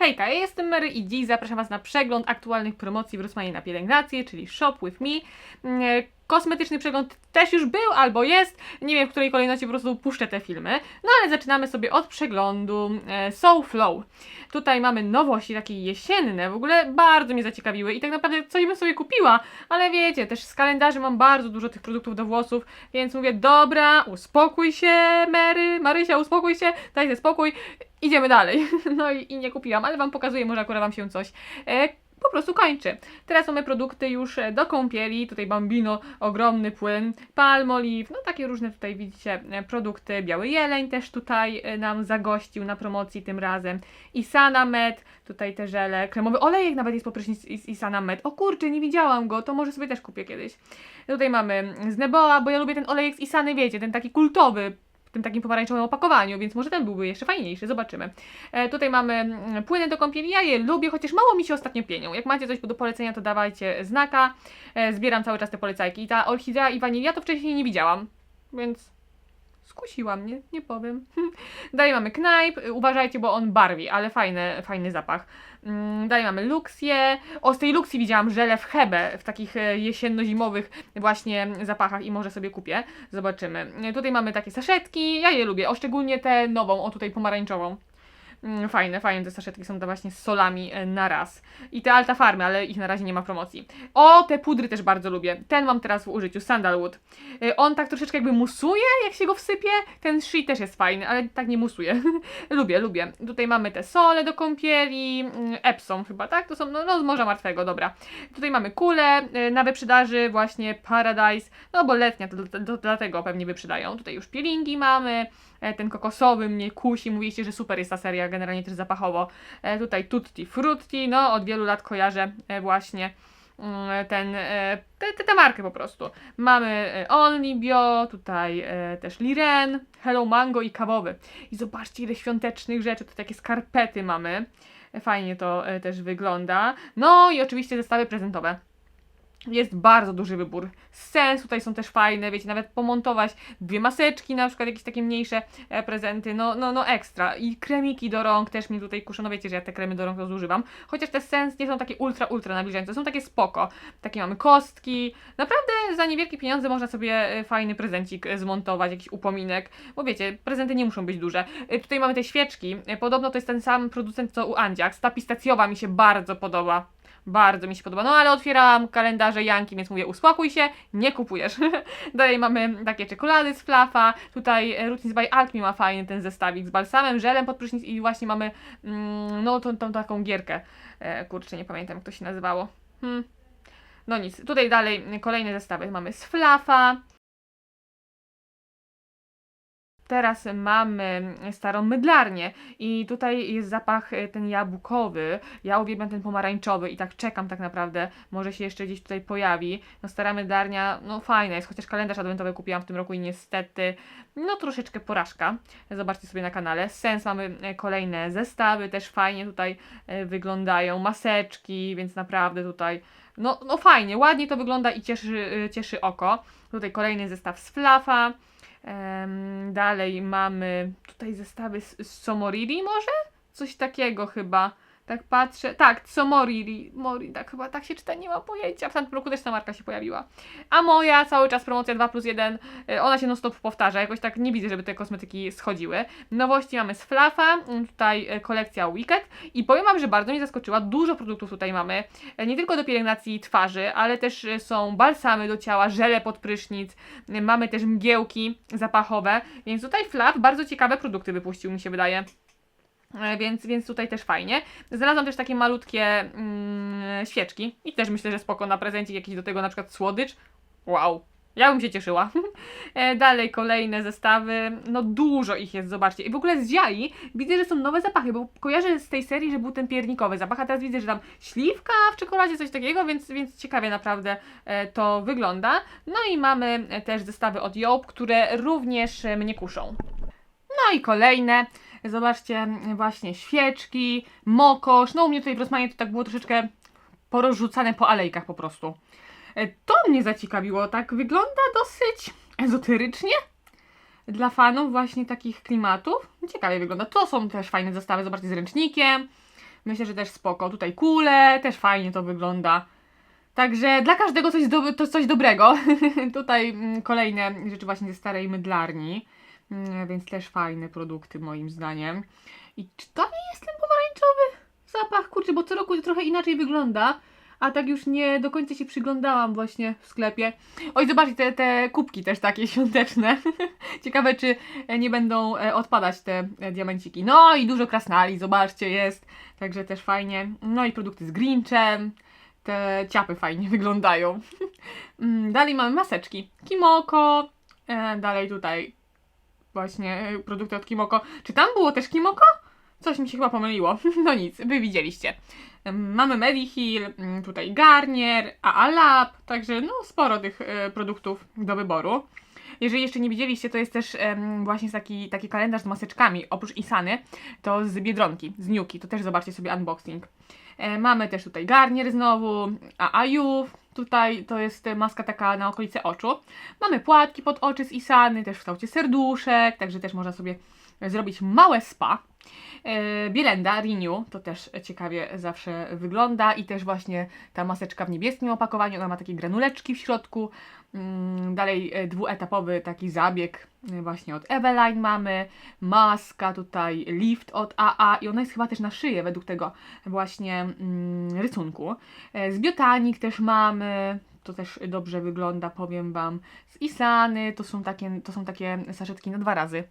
Hejka, ja jestem Mary i dziś zapraszam Was na przegląd aktualnych promocji w Rossmanie na pielęgnację, czyli Shop With Me. Kosmetyczny przegląd też już był albo jest, nie wiem w której kolejności po prostu puszczę te filmy. No ale zaczynamy sobie od przeglądu e, Soul Flow. Tutaj mamy nowości takie jesienne, w ogóle bardzo mnie zaciekawiły i tak naprawdę coś bym sobie kupiła, ale wiecie, też z kalendarzy mam bardzo dużo tych produktów do włosów, więc mówię, dobra, uspokój się Mary, Marysia, uspokój się, daj sobie spokój, idziemy dalej. No i, i nie kupiłam, ale Wam pokazuję, może akurat Wam się coś e, po prostu kończy. Teraz mamy produkty już e, do kąpieli, tutaj Bambino, ogromny płyn, Palmolive, no takie różne tutaj widzicie e, produkty, Biały Jeleń też tutaj e, nam zagościł na promocji tym razem, Isana Med, tutaj te żele, kremowy olejek nawet jest po prysznic z Isana Med, o kurczę, nie widziałam go, to może sobie też kupię kiedyś. Tutaj mamy z Neboa, bo ja lubię ten olejek z Isany, wiecie, ten taki kultowy, w tym takim pomarańczowym opakowaniu, więc może ten byłby jeszcze fajniejszy, zobaczymy. E, tutaj mamy mm, płyny do kąpieli, ja je lubię, chociaż mało mi się ostatnio pienią. Jak macie coś do polecenia, to dawajcie znaka. E, zbieram cały czas te polecajki. I ta orchidea i wanilia to wcześniej nie widziałam, więc skusiła mnie, nie powiem. Dalej mamy Knajp, uważajcie, bo on barwi, ale fajny, fajny zapach. Mm, Dalej mamy Luxie. O, z tej Luxi widziałam żele w Hebe, w takich e, jesienno-zimowych właśnie zapachach i może sobie kupię. Zobaczymy. E, Tutaj mamy takie saszetki, ja je lubię, o szczególnie tę nową, o tutaj pomarańczową. Mm, Fajne, fajne te saszetki są to właśnie z solami e, na raz. I te Alta Farmy, ale ich na razie nie ma promocji. O, te pudry też bardzo lubię. Ten mam teraz w użyciu, Sandalwood. E, On tak troszeczkę jakby musuje, jak się go wsypie. Ten She też jest fajny, ale tak nie musuje. lubię, lubię. Tutaj mamy te sole do kąpieli, mm, Epsom chyba, tak? To są, no, no z Morza Martwego, dobra. Tutaj mamy kule e, na wyprzedaży, właśnie Paradise, no bo letnia, to, to, to dlatego pewnie wyprzedają. Tutaj już peelingi mamy, ten kokosowy mnie kusi, mówiliście, że super jest ta seria, generalnie też zapachowo. E, tutaj Tutti Frutti, no od wielu lat kojarzę e, właśnie mm, ten, e, te, te, tę markę po prostu. Mamy e, Only Bio, tutaj e, też Liren, Hello Mango i kawowy. I zobaczcie ile świątecznych rzeczy, tu takie skarpety mamy. E, Fajnie to e, też wygląda. No i oczywiście zestawy prezentowe. Jest bardzo duży wybór. Sens tutaj są też fajne, wiecie, nawet pomontować dwie maseczki, na przykład jakieś takie mniejsze e, prezenty, no, no, no ekstra. I kremiki do rąk też mi tutaj kuszą, no wiecie, że ja te kremy do rąk zużywam. Chociaż te Sens nie są takie ultra, ultra nabliżające, są takie spoko. Takie mamy kostki. Naprawdę za niewielkie pieniądze można sobie e, fajny prezencik e, zmontować, jakiś upominek. Bo wiecie, prezenty nie muszą być duże. Tutaj mamy te świeczki. Podobno to jest ten sam producent co u Andziax. Ta pistacjowa mi się bardzo podoba. Bardzo mi się podoba. No ale otwierałam kalendarze Janki, więc mówię, uspokój się, nie kupujesz. Dalej mamy takie czekolady z Flafa. Tutaj Routines by Alchemy ma fajny ten zestawik z balsamem, żelem pod prysznic i właśnie mamy mm, no tą, tą taką gierkę. E, kurczę, nie pamiętam jak to się nazywało. Hmm. No nic, tutaj dalej kolejne zestawy mamy z Flafa. Teraz mamy starą mydlarnię i tutaj jest zapach e, ten jabłkowy. Ja uwielbiam ten pomarańczowy i tak czekam tak naprawdę. Może się jeszcze gdzieś tutaj pojawi. No stara mydlarnia, no fajna jest, chociaż kalendarz adwentowy kupiłam w tym roku i niestety, no troszeczkę porażka. Zobaczcie sobie na kanale. Sens mamy e, kolejne zestawy, też fajnie tutaj e, wyglądają. Maseczki, więc naprawdę tutaj no, no fajnie, ładnie to wygląda i cieszy, cieszy oko. Tutaj kolejny zestaw z Flafa. Dalej mamy tutaj zestawy z, z Somoriri może? Coś takiego chyba. Tak patrzę. Tak, Somoriri. Mori, tak chyba tak się czyta, nie mam pojęcia. W tamtym roku też ta marka się pojawiła. A moja cały czas promocja 2 plus 1. y, Ona się non stop powtarza. Jakoś tak nie widzę, żeby te kosmetyki schodziły. Nowości mamy z Flafa. mm, Tutaj y, kolekcja Wicked. I powiem Wam, że bardzo mnie zaskoczyła. Dużo produktów tutaj mamy. Y, Nie tylko do pielęgnacji twarzy, ale też y, są balsamy do ciała, żele pod prysznic. y, Mamy też mgiełki zapachowe. Więc tutaj Flaf bardzo ciekawe produkty wypuścił, mi się wydaje. E, Więc, więc tutaj też fajnie. Znalazłam też takie malutkie mm, świeczki i też myślę, że spoko na prezencik jakiś do tego na przykład słodycz. Wow. Ja bym się cieszyła. E, Dalej kolejne zestawy. No dużo ich jest, zobaczcie. I w ogóle z Ziai widzę, że są nowe zapachy, bo kojarzę z tej serii, że był ten piernikowy zapach, a teraz widzę, że tam śliwka w czekoladzie, coś takiego, więc, więc ciekawie naprawdę e, to wygląda. No i mamy też zestawy od Job, które również mnie kuszą. No i kolejne. Zobaczcie, właśnie świeczki, mokosz. No u mnie tutaj w Rosmanie to tak było troszeczkę porozrzucane po alejkach po prostu. E, To mnie zaciekawiło. Tak wygląda dosyć ezoterycznie. Dla fanów właśnie takich klimatów. Ciekawie wygląda. To są też fajne zestawy. Zobaczcie z ręcznikiem. Myślę, że też spoko. Tutaj kule, też fajnie to wygląda. Także dla każdego coś, do, coś dobrego. Tutaj mm, kolejne rzeczy właśnie ze starej mydlarni. Mm, Więc też fajne produkty moim zdaniem. I czy to nie jest ten pomarańczowy zapach? Kurczę, bo co roku to trochę inaczej wygląda. A tak już nie do końca się przyglądałam właśnie w sklepie. Oj, zobaczcie, te, te kubki też takie świąteczne. Ciekawe, czy nie będą e, odpadać te e, diamenciki. No i dużo krasnali, zobaczcie, jest. Także też fajnie. No i produkty z Grinchem. Te ciapy fajnie wyglądają. Mm, Dalej mamy maseczki. Kimoko. E, Dalej tutaj właśnie e, produkty od Kimoko. Czy tam było też Kimoko? Coś mi się chyba pomyliło. No nic, wy widzieliście. Mamy Mediheal, mm, tutaj Garnier, AA Lab, także no sporo tych e, produktów do wyboru. Jeżeli jeszcze nie widzieliście, to jest też em, właśnie taki, taki kalendarz z maseczkami, oprócz Isany, to z Biedronki, z Niuki, to też zobaczcie sobie unboxing. E, mamy też tutaj Garnier znowu, AAU, tutaj to jest maska taka na okolice oczu. Mamy płatki pod oczy z Isany, też w kształcie serduszek, także też można sobie zrobić małe spa. E, Bielenda Renew, to też ciekawie zawsze wygląda i też właśnie ta maseczka w niebieskim opakowaniu, ona ma takie granuleczki w środku. Mm, Dalej e, dwuetapowy taki zabieg e, właśnie od Eveline mamy, maska tutaj Lift od AA i ona jest chyba też na szyję według tego właśnie mm, rysunku. Z Biotanik też mamy, to też dobrze wygląda, powiem Wam. Z Isany to są takie, to są takie saszetki na dwa razy.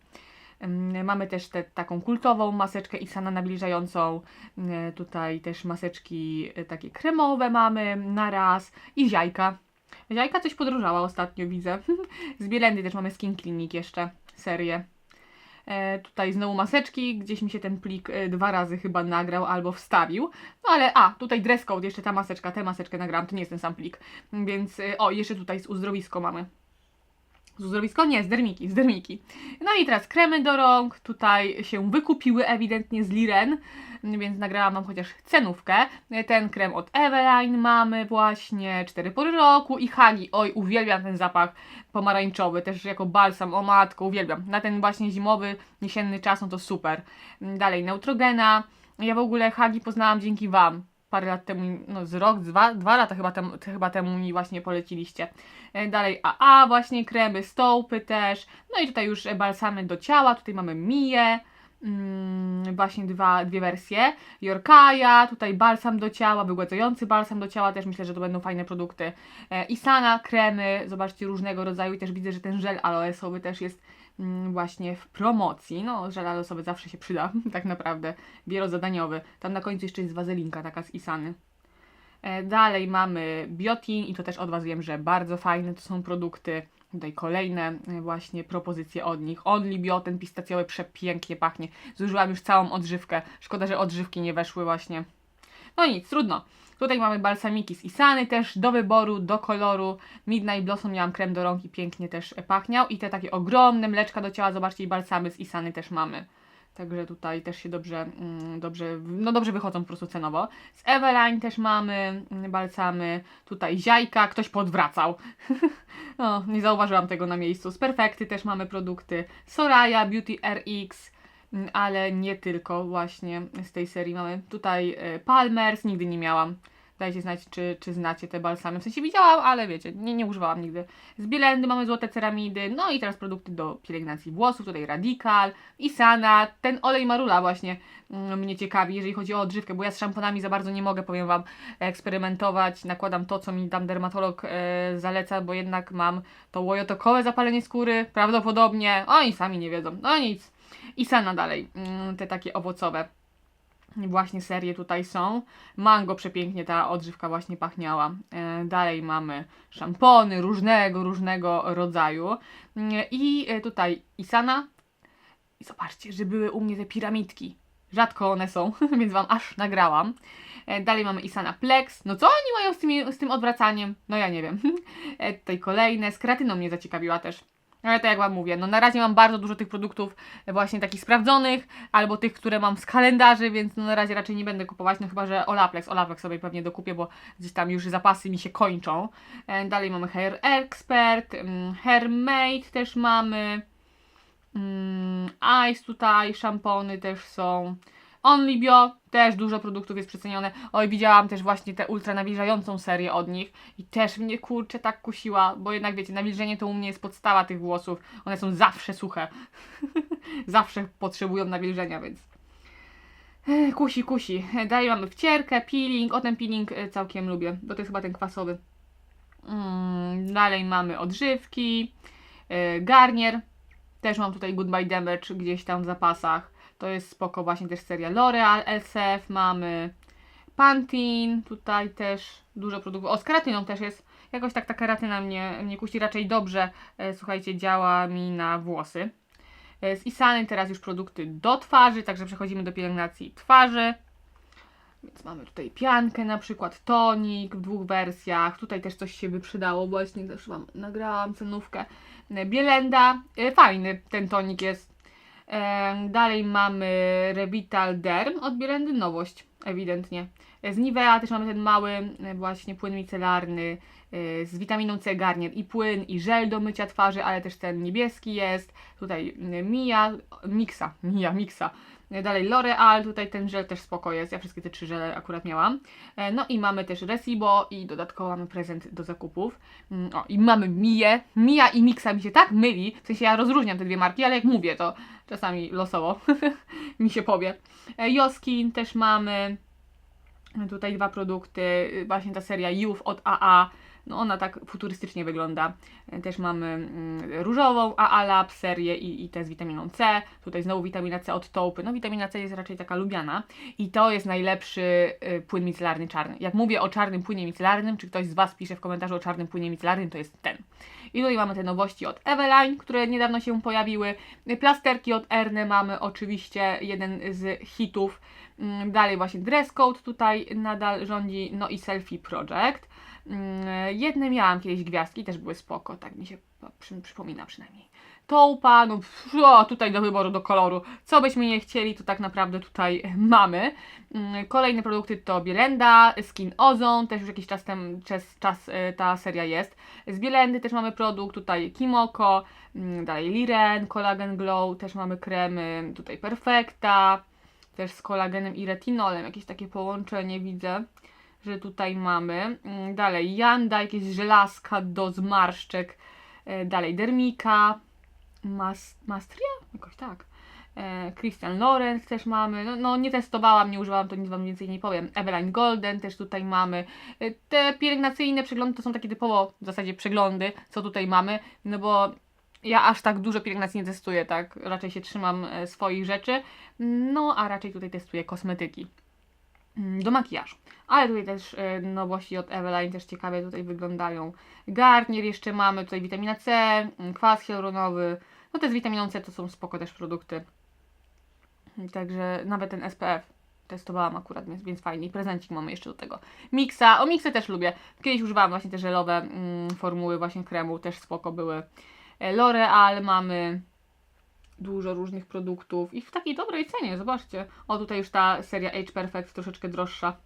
Ym, Mamy też tę taką kultową maseczkę Isana nabliżającą. Yy, Tutaj też maseczki yy, takie kremowe mamy na raz i ziajka. Ziajka coś podróżała ostatnio, widzę. Z Bielendy też mamy Skin Clinic jeszcze, serię. E, tutaj znowu maseczki, gdzieś mi się ten plik e, dwa razy chyba nagrał albo wstawił. No ale, a, tutaj dress code, jeszcze ta maseczka, tę maseczkę nagrałam, to nie jest ten sam plik. Więc, e, o, jeszcze tutaj z uzdrowisko mamy. Uzdrowisko? Nie, z dermiki. No i teraz kremy do rąk, tutaj się wykupiły ewidentnie z Liren, więc nagrałam Wam chociaż cenówkę. Ten krem od Eveline mamy właśnie, 4 pory roku i Hagi, oj uwielbiam ten zapach pomarańczowy, też jako balsam, o matko, uwielbiam. Na ten właśnie zimowy, jesienny czas, no to super. Dalej Neutrogena, ja w ogóle Hagi poznałam dzięki Wam parę lat temu, no z rok, dwa, dwa lata chyba temu, chyba temu mi właśnie poleciliście. E, Dalej AA, właśnie kremy, stołpy też. No i tutaj już balsamy do ciała. Tutaj mamy Mię, mm, właśnie dwa, dwie wersje. Jorkaja, tutaj balsam do ciała, wygładzający balsam do ciała, też myślę, że to będą fajne produkty. E, Isana, kremy, zobaczcie różnego rodzaju i też widzę, że ten żel aloesowy też jest właśnie w promocji. No, żel aloesowy zawsze się przyda, tak naprawdę. Wielozadaniowy. Tam na końcu jeszcze jest wazelinka taka z Isany. E, Dalej mamy Biotin i to też od Was wiem, że bardzo fajne to są produkty. Tutaj kolejne e, właśnie propozycje od nich. Only Bioten pistacjowy przepięknie pachnie. Zużyłam już całą odżywkę. Szkoda, że odżywki nie weszły właśnie. No nic, trudno. Tutaj mamy balsamiki z Isany też do wyboru, do koloru. Midnight Blossom miałam krem do rąk i pięknie też pachniał. I te takie ogromne mleczka do ciała, zobaczcie, i balsamy z Isany też mamy. Także tutaj też się dobrze, mm, dobrze, no dobrze wychodzą po prostu cenowo. Z Eveline też mamy mm, balsamy, tutaj ziajka, ktoś podwracał. no, nie zauważyłam tego na miejscu. Z Perfekty też mamy produkty. Soraya, Beauty RX, ale nie tylko właśnie z tej serii mamy. Tutaj e, Palmers, nigdy nie miałam. Dajcie znać, czy, czy znacie te balsamy. W sensie widziałam, ale wiecie, nie, nie używałam nigdy. Z Bielendy mamy złote ceramidy, no i teraz produkty do pielęgnacji włosów, tutaj Radical, Isana, ten olej Marula właśnie mm, mnie ciekawi, jeżeli chodzi o odżywkę, bo ja z szamponami za bardzo nie mogę, powiem Wam, eksperymentować, nakładam to, co mi tam dermatolog e, zaleca, bo jednak mam to łojotokowe zapalenie skóry, prawdopodobnie, oni sami nie wiedzą, no nic. Isana dalej, mm, te takie owocowe właśnie serie tutaj są. Mango przepięknie ta odżywka właśnie pachniała. E, dalej mamy szampony różnego, różnego rodzaju. Mm, I e, tutaj Isana. I zobaczcie, że były u mnie te piramidki. Rzadko one są, więc Wam aż nagrałam. E, Dalej mamy Isana Plex. No co oni mają z, tymi, z tym odwracaniem? No ja nie wiem. Tutaj kolejne. Z kreatyną mnie zaciekawiła też. Ale to jak Wam mówię, no na razie mam bardzo dużo tych produktów właśnie takich sprawdzonych, albo tych, które mam z kalendarzy, więc no na razie raczej nie będę kupować, no chyba, że Olaplex, Olaplex sobie pewnie dokupię, bo gdzieś tam już zapasy mi się kończą. E, Dalej mamy Hair Expert, mm, Hair Made też mamy, mm, Ice tutaj, szampony też są, Only Bio, też dużo produktów jest przecenione. Oj, widziałam też właśnie tę ultra nawilżającą serię od nich i też mnie kurczę tak kusiła, bo jednak wiecie, nawilżenie to u mnie jest podstawa tych włosów. One są zawsze suche. zawsze potrzebują nawilżenia, więc kusi, kusi. Dalej mamy wcierkę, peeling. O ten peeling e, całkiem lubię, bo to jest chyba ten kwasowy. Mm, dalej mamy odżywki, e, garnier. Też mam tutaj Goodbye Damage gdzieś tam w zapasach. To jest spoko właśnie też seria L'Oreal, LCF, mamy Pantene, tutaj też dużo produktów. O, z keratyną też jest. Jakoś tak ta keratyna mnie, mnie raczej dobrze, e, słuchajcie, działa mi na włosy. E, Z Isany teraz już produkty do twarzy, także przechodzimy do pielęgnacji twarzy. Więc mamy tutaj piankę na przykład, tonik w dwóch wersjach. Tutaj też coś się by przydało, właśnie też Wam nagrałam cenówkę. E, Bielenda, e, fajny ten tonik jest. Dalej mamy Revital Derm od Bielendy, nowość ewidentnie. Z Nivea też mamy ten mały e, właśnie płyn micelarny e, z witaminą C garnier i płyn i żel do mycia twarzy, ale też ten niebieski jest. Tutaj e, Mia, Mixa, Mia, Mixa. E, Dalej L'Oreal, tutaj ten żel też spoko jest, ja wszystkie te trzy żele akurat miałam. E, No i mamy też Resibo i dodatkowo mamy prezent do zakupów. Mm, O, i mamy Mię. Mia i Mixa mi się tak myli, w sensie ja rozróżniam te dwie marki, ale jak mówię, to czasami losowo mi się powie. E, Joskin też mamy. Tutaj dwa produkty, y, właśnie ta seria Youth od AA, no ona tak futurystycznie wygląda. E, Też mamy mm, różową AA Lab serię i, i te z witaminą C. Tutaj znowu witamina C od Taupy. No witamina C jest raczej taka lubiana i to jest najlepszy y, płyn micelarny czarny. Jak mówię o czarnym płynie micelarnym, czy ktoś z Was pisze w komentarzu o czarnym płynie micelarnym, to jest ten. I tutaj mamy te nowości od Eveline, które niedawno się pojawiły. Plasterki od Erne mamy oczywiście jeden z hitów. Mm, Dalej właśnie dress code tutaj nadal rządzi, no i selfie project. Mm, Jedne miałam kiedyś gwiazdki, też były spoko, tak mi się przy, przypomina przynajmniej. Toupa, no o, tutaj do wyboru, do koloru. Co byśmy nie chcieli, to tak naprawdę tutaj mamy. Mm, Kolejne produkty to Bielenda, Skin Ozone, też już jakiś czas, tem, czas, czas e, ta seria jest. Z Bielendy też mamy produkt, tutaj Kimoko, mm, dalej Liren, Collagen Glow, też mamy kremy, tutaj Perfecta, też z kolagenem i retinolem, jakieś takie połączenie widzę, że tutaj mamy. Mm, Dalej Janda, jakieś żelazka do zmarszczek, E, dalej Dermika, Mas Mastria? Jakoś tak. E, Christian Lorenz też mamy. No, no nie testowałam, nie używałam, to nic Wam więcej nie powiem. Eveline Golden też tutaj mamy. E, Te pielęgnacyjne przeglądy to są takie typowo w zasadzie przeglądy, co tutaj mamy, no bo ja aż tak dużo pielęgnacji nie testuję, tak? Raczej się trzymam e, swoich rzeczy. No, a raczej tutaj testuję kosmetyki do makijażu. Ale tutaj też e, nowości od Eveline też ciekawie tutaj wyglądają. Garnier jeszcze mamy, tutaj witamina C, mm, kwas hialuronowy. No te z witaminą C to są spoko też produkty. Także nawet ten SPF testowałam akurat, więc, więc fajnie. I prezencik mamy jeszcze do tego. Mixa, o Mixę też lubię. Kiedyś używałam właśnie te żelowe mm, formuły właśnie kremu, też spoko były. E, L'Oreal mamy dużo różnych produktów i w takiej dobrej cenie, zobaczcie. O, tutaj już ta seria Age Perfect troszeczkę droższa.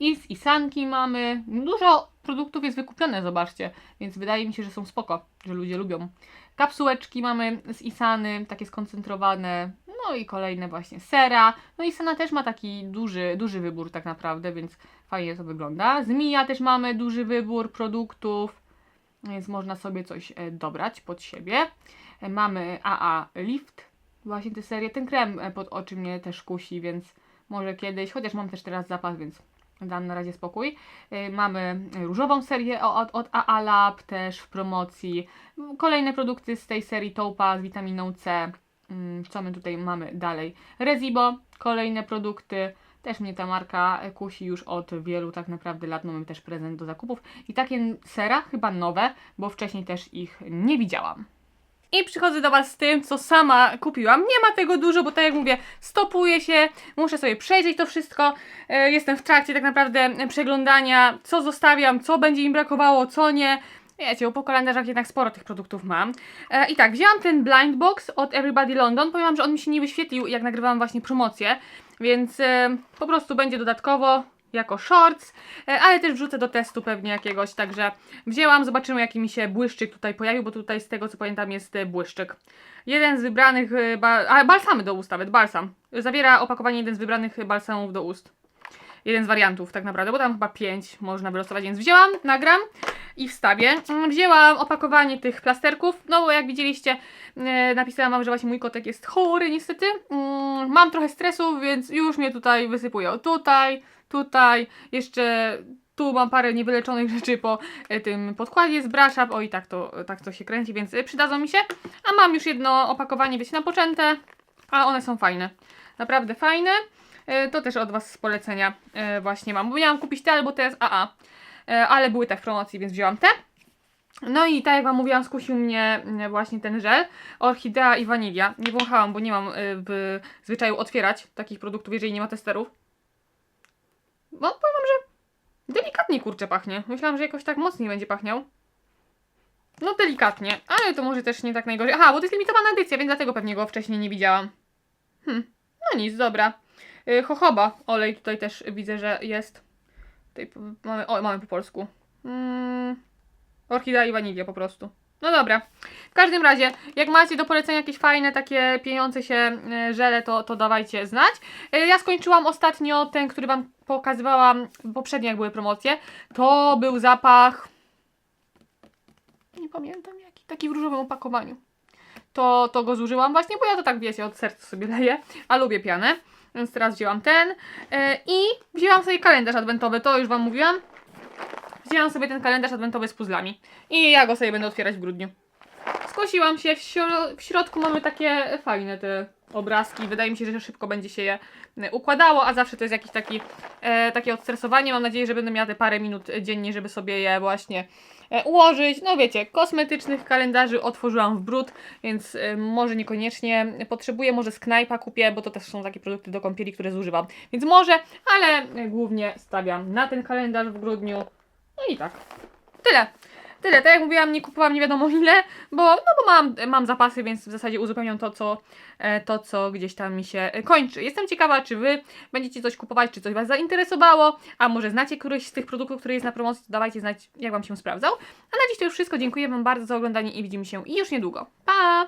I z Isanki mamy. Dużo produktów jest wykupione, zobaczcie. Więc wydaje mi się, że są spoko, że ludzie lubią. Kapsułeczki mamy z Isany, takie skoncentrowane. No i kolejne właśnie sera. No Isana też ma taki duży, duży wybór tak naprawdę, więc fajnie to wygląda. Z Mija też mamy duży wybór produktów, więc można sobie coś e, dobrać pod siebie. E, Mamy AA Lift, właśnie tę serię. Ten krem e, pod oczy mnie też kusi, więc może kiedyś, chociaż mam też teraz zapas, więc dam na razie spokój. Y, Mamy różową serię od, od AA Lab też w promocji. Kolejne produkty z tej serii Toupa z witaminą C. Mm, Co my tutaj mamy dalej? Rezibo, kolejne produkty. Też mnie ta marka kusi już od wielu tak naprawdę lat. Mamy też prezent do zakupów. I takie sera chyba nowe, bo wcześniej też ich nie widziałam. I przychodzę do Was z tym, co sama kupiłam. Nie ma tego dużo, bo tak jak mówię, stopuję się, muszę sobie przejrzeć to wszystko. E, Jestem w trakcie tak naprawdę przeglądania, co zostawiam, co będzie im brakowało, co nie. Wiecie, po kalendarzach jednak sporo tych produktów mam. E, I tak, wzięłam ten blind box od Everybody London. Powiem wam, że on mi się nie wyświetlił, jak nagrywałam właśnie promocję, więc e, po prostu będzie dodatkowo. Jako shorts, e, ale też wrzucę do testu pewnie jakiegoś, także wzięłam, zobaczymy jaki mi się błyszczyk tutaj pojawił, bo tutaj z tego co pamiętam jest e, błyszczyk. Jeden z wybranych, e, ba a balsamy do ust nawet, balsam. Zawiera opakowanie jeden z wybranych balsamów do ust. Jeden z wariantów tak naprawdę, bo tam chyba pięć można wylosować, więc wzięłam, nagram i wstawię. Mm, Wzięłam opakowanie tych plasterków, no bo jak widzieliście, e, napisałam wam, że właśnie mój kotek jest chory niestety. Mm, Mam trochę stresu, więc już mnie tutaj wysypują. Tutaj, tutaj, jeszcze tu mam parę niewyleczonych rzeczy po e, tym podkładzie z Brashap. O i tak to, tak to się kręci, więc e, przydadzą mi się. A mam już jedno opakowanie, wiecie, napoczęte, a one są fajne. Naprawdę fajne. E, To też od Was z polecenia e, właśnie mam. Bo miałam kupić te albo te z AA, e, ale były te w promocji, więc wzięłam te. No i tak jak Wam mówiłam, skusił mnie właśnie ten żel, orchidea i wanilia. Nie wąchałam, bo nie mam w zwyczaju otwierać takich produktów, jeżeli nie ma testerów. Bo powiem Wam, że delikatnie kurczę pachnie. Myślałam, że jakoś tak mocniej będzie pachniał. No delikatnie, ale to może też nie tak najgorzej. Aha, bo to jest limitowana edycja, więc dlatego pewnie go wcześniej nie widziałam. Hmm, no nic, dobra. Y, Jojoba, olej tutaj też widzę, że jest. Tutaj mamy, o, mamy po polsku. Mm, orchidea i wanilia po prostu. No dobra. W każdym razie, jak macie do polecenia jakieś fajne, takie pieniądze się y, żele, to, to dawajcie znać. Y, Ja skończyłam ostatnio ten, który Wam pokazywałam poprzednio, jak były promocje. To był zapach. Nie pamiętam jaki. Taki w różowym opakowaniu. To, to go zużyłam właśnie, bo ja to tak wiecie, od serca sobie leję, a lubię pianę. Więc teraz wzięłam ten. E, I wzięłam sobie kalendarz adwentowy, to już Wam mówiłam. Wzięłam sobie ten kalendarz adwentowy z puzzlami. I ja go sobie będę otwierać w grudniu. Skosiłam się, w, śro- w środku mamy takie fajne te obrazki. Wydaje mi się, że szybko będzie się je e, układało, a zawsze to jest jakieś taki, e, takie odstresowanie. Mam nadzieję, że będę miała te parę minut dziennie, żeby sobie je właśnie ułożyć. No wiecie, kosmetycznych kalendarzy otworzyłam w brud, więc e, może niekoniecznie potrzebuję, może z knajpa kupię, bo to też są takie produkty do kąpieli, które zużywam. Więc może, ale e, głównie stawiam na ten kalendarz w grudniu. No i tak. Tyle. Tyle, tak jak mówiłam, nie kupowałam nie wiadomo ile, bo, no bo mam, mam zapasy, więc w zasadzie uzupełniam to co, e, to, co gdzieś tam mi się kończy. Jestem ciekawa, czy Wy będziecie coś kupować, czy coś Was zainteresowało, a może znacie któryś z tych produktów, który jest na promocji, to dawajcie znać, jak Wam się sprawdzał. A na dziś to już wszystko, dziękuję Wam bardzo za oglądanie i widzimy się już niedługo. Pa!